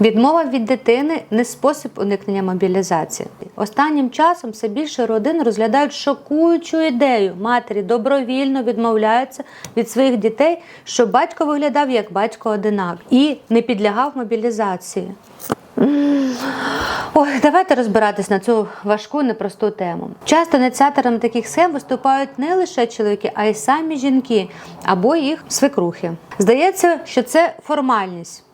Відмова від дитини не спосіб уникнення мобілізації. Останнім часом все більше родин розглядають шокуючу ідею. Матері добровільно відмовляються від своїх дітей, щоб батько виглядав як батько одинак і не підлягав мобілізації. Ой, давайте розбиратись на цю важку непросту тему. Часто ініціаторами таких схем виступають не лише чоловіки, а й самі жінки або їх свекрухи. Здається, що це формальність.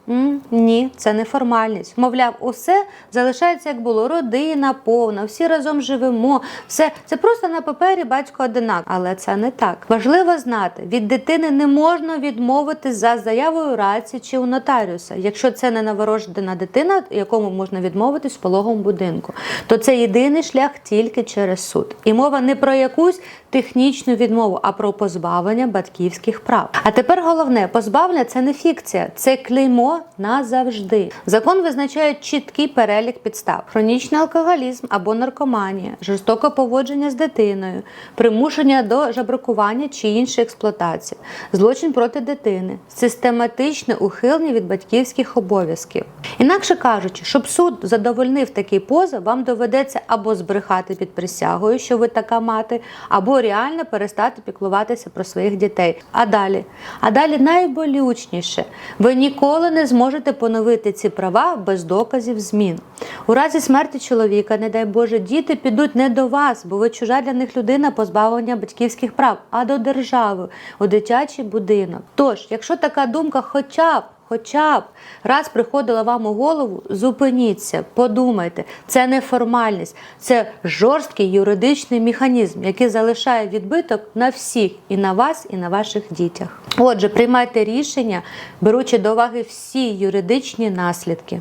Ні, це не формальність. Мовляв, усе залишається як було. Родина повна, всі разом живемо. Все це просто на папері батько одинак. Але це не так. Важливо знати, від дитини не можна відмовити за заявою рації чи у нотаріуса. Якщо це не новорождена дитина, якому можна відмовитись в пологовому будинку, то це єдиний шлях тільки через суд. І мова не про якусь технічну відмову, а про позбавлення батьківських прав. А тепер головне, позбавлення це не фікція, це клеймо назавжди. Закон визначає чіткий перелік підстав: хронічний алкоголізм або наркоманія, жорстоке поводження з дитиною, примушення до жабракування чи іншої експлуатації, злочин проти дитини, систематичне ухилення від батьківських обов'язків. Інакше кажучи, щоб суд задовольнив такий позов, вам доведеться або збрехати під присягою, що ви така мати, або реально перестати піклуватися про своїх дітей. А далі, а далі найболючніше, ви ніколи не зможете поновити ці права без доказів змін. У разі смерті чоловіка, не дай Боже, діти підуть не до вас, бо ви чужа для них людина позбавлення батьківських прав, а до держави, у дитячий будинок. Тож, якщо така думка, хоча б Хоча б раз приходила вам у голову, зупиніться, подумайте, це не формальність, це жорсткий юридичний механізм, який залишає відбиток на всіх, і на вас, і на ваших дітях. Отже, приймайте рішення, беручи до уваги всі юридичні наслідки.